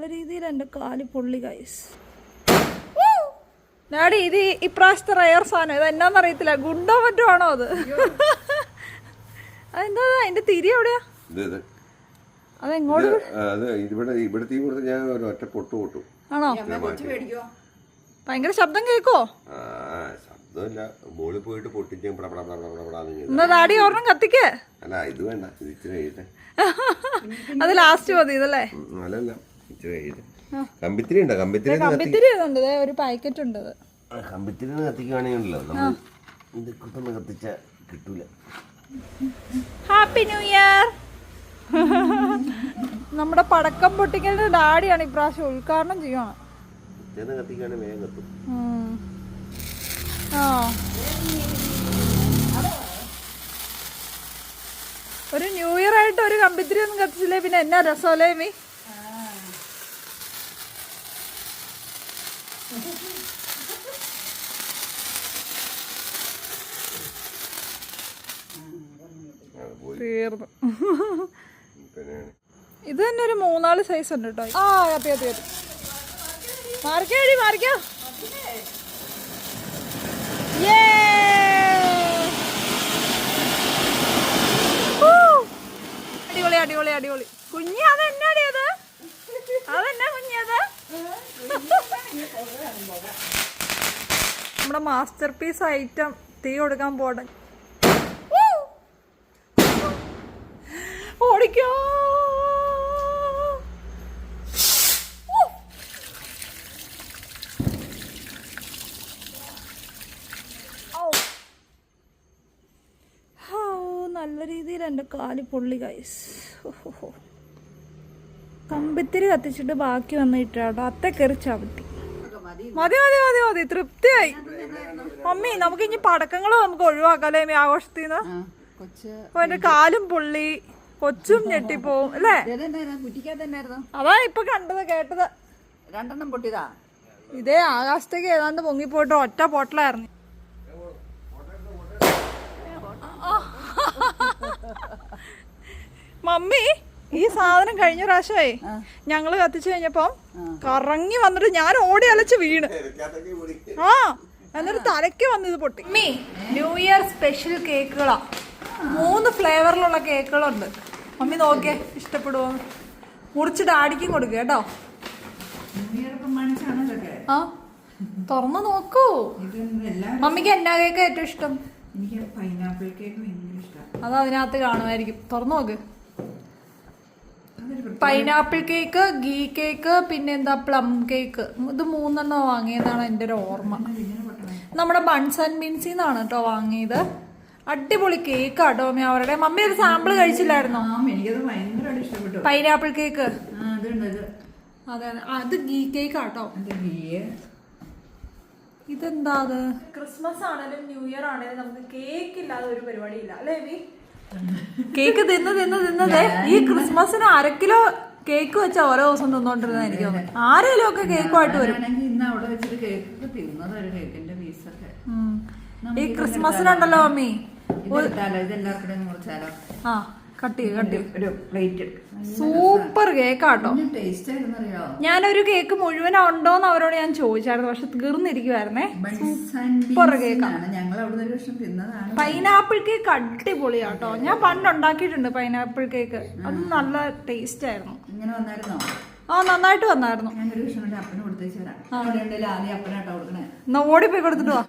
നല്ല രീതിയിൽ എന്റെ കാൽ പൊള്ളി ഗൈസ് നാടി ഇത് ഈ- ഇപ്രാവശ്യത്തെ റയർ സാധനം. ഇത് എന്നാന്നറിയത്തില്ല ഗുണ്ടോ മറ്റോ ആണോ അത്? അതെന്താ അതിന്റെ തിരി എവിടെയാ? അതെങ്ങോട്ട് അത് ഇവിടെ ഇവിടുത്തെ ഞാൻ ഒറ്റ പൊട്ട് പൊട്ടു. ആണോ? ഭയങ്കര ശബ്ദം കേക്കോ? ആ ശബ്ദമില്ല. മോളിൽ പോയിട്ട് പൊട്ടിച്ച് എന്നാ താടി ഒരെണ്ണം കത്തിക്കേ. അല്ല ഇത് വേണ്ട. ഇത് ഇച്ചിരി അത് ലാസ്റ്റ് മതി ഇതല്ലേ? അല്ലല്ല. കമ്പിത്തിരി ഉണ്ടോ? കമ്പിത്തിരി കമ്പിത്തിരി ഉണ്ട് ഒരു പാക്കറ്റ് ഉണ്ട് കമ്പിത്തിരി ഒന്ന് കത്തിക്കുകയാണെങ്കിലോ നമ്മൾ ഇത് കുത്തൊന്ന് കത്തിച്ച കിട്ടൂല. ഹാപ്പി ന്യൂ ഇയർ നമ്മുടെ പടക്കം പൊട്ടിക്കലിന്റെ ഡാഡിയാണ് ഇപ്രാവശ്യം ഉദ്ഘാടനം ചെയ്യണം ഒരു ന്യൂ ഇയർ ആയിട്ട് ഒരു കമ്പിത്തിരി ഒന്നും കത്തിച്ചില്ലേ? പിന്നെ എന്നാ രസമല്ലേ മീ അത് പോയി തീർന്നു. ഇത് തന്നെ ഒരു മൂന്നാൽ സൈസ് ഉണ്ട് കേട്ടോ ആ അതെ അതെ അതെ. മാറിക്കഴി മാറിക്കോ! അടിപൊളി അടിപൊളി അടിപൊളി. കുഞ്ഞി അത്? എന്നാടി അത്? അതെന്നാ നമ്മുടെ മാസ്റ്റർ പീസ് ഐറ്റം തീ കൊടുക്കാൻ പോട ഓടിക്കോ. നല്ല രീതിയിൽ എന്റെ കാൽ പൊള്ളി കൈസ് കമ്പിത്തിരി കത്തിച്ചിട്ട് ബാക്കി വന്നിട്ടാട്ടോ അത്ത കയറി ചവിട്ടി. മതി മതി മതി മതി. തൃപ്തിയായി. മമ്മി നമുക്ക് ഇനി പടക്കങ്ങളോ നമുക്ക് ഒഴിവാക്കാല്ലേ ഈ ആഘോഷത്തിൽ നിന്ന് അവന്റെ കാലും പുള്ളി കൊച്ചും ഞെട്ടിപ്പോവും അല്ലേ? അതാ ഇപ്പൊ കണ്ടത് കേട്ടത്. രണ്ടെണ്ണം പൊട്ടിയതാ. ഇതേ ആകാശത്തേക്ക് ഏതാണ്ട് പൊങ്ങിപ്പോയിട്ട് ഒറ്റ പൊട്ടലായിരുന്നു. മമ്മി ഈ സാധനം കഴിഞ്ഞ പ്രാവശ്യമേ ഞങ്ങൾ കത്തിച്ചു കഴിഞ്ഞപ്പം കറങ്ങി വന്നിട്ട് ഞാൻ ഓടി അലച്ച് വീണ്. ആ എന്നിട്ട് തലയ്ക്ക് വന്നത് പൊട്ടി. മീ ന്യൂ ഇയർ സ്പെഷ്യൽ കേക്കുകളാ. മൂന്ന് ഫ്ലേവറിലുള്ള കേക്കുകളുണ്ട്. മമ്മി നോക്കിയേ ഇഷ്ടപ്പെടുവോ? മുറിച്ച് ആടിക്കും കൊടുക്കുക കേട്ടോ. ആ തുറന്നു നോക്കൂ. മമ്മിക്ക് എന്നാ കേക്ക് ഏറ്റവും ഇഷ്ടം? എനിക്ക് പൈനാപ്പിൾ കേക്ക് ഭയങ്കര ഇഷ്ടമാണ് അത് അതിനകത്ത് കാണുമായിരിക്കും. തുറന്നു നോക്ക്. പൈനാപ്പിൾ കേക്ക് ഗീ കേക്ക് പിന്നെ എന്താ പ്ലം കേക്ക് ഇത് മൂന്നെണ്ണം വാങ്ങിയതാണ് എന്റെ ഒരു ഓർമ്മ. നമ്മുടെ ബൺസ് ആൻഡ് ബീൻസിൽ നിന്നാണ് കേട്ടോ വാങ്ങിയത്. അടിപൊളി കേക്ക് കേട്ടോ മമ്മി അവരുടെ. മമ്മി ഒരു സാമ്പിൾ കഴിച്ചില്ലായിരുന്നോ? പൈനാപ്പിൾ കേക്ക് അത്. അതെ അതെ. അത് ഗീ കേക്ക് ആട്ടോ. ഇതെന്താ അത്? ക്രിസ്മസ് ആണെങ്കിലും ന്യൂ ഇയർ ആണെങ്കിലും നമുക്ക് കേക്ക് ഇല്ലാതെ ഒരു പരിപാടി ഇല്ല അല്ലേ ബി കേക്ക് തിന്ന് തിന്ന് തിന്നതേ ഈ ക്രിസ്മസിന് അര കിലോ കേക്ക് വെച്ച ഓരോ ദിവസം തിന്നോണ്ടിരുന്ന എനിക്ക് തോന്നുന്നു. ആരെങ്കിലും ഒക്കെ കേക്കുമായിട്ട് വരും. ആണെങ്കിൽ ഇന്ന് അവിടെ വെച്ചിട്ട് കേക്ക് തിന്നത് ഒരു കേക്കിന്റെ പീസൊക്കെ ഉം. ഈ ക്രിസ്മസിനുണ്ടല്ലോ മമ്മി. ഇതെടുത്താലോ ഇതെല്ലാവർക്കും മുറിച്ചാലോ ആ. കട്ട് ചെയ്ത് കട്ട് ഒരു പ്ലേറ്റ്. സൂപ്പർ കേക്കാട്ടോ. ഞാനൊരു കേക്ക് മുഴുവൻ ഉണ്ടോന്ന് അവരോട് ഞാൻ ചോദിച്ചായിരുന്നു പക്ഷെ തീർന്നിരിക്കുവായിരുന്നേ. സൂപ്പർ കേക്കാണ് പൈനാപ്പിൾ കേക്ക് അടിപൊളിയാട്ടോ. ഞാൻ പണ്ട് ഉണ്ടാക്കിയിട്ടുണ്ട് പൈനാപ്പിൾ കേക്ക് അത് നല്ല ടേസ്റ്റ് ആയിരുന്നു. ഇങ്ങനെ വന്നായിരുന്നോ? ആ നന്നായിട്ട് വന്നായിരുന്നു. ഓടിപ്പോയി കൊടുത്തിട്ട് വാ.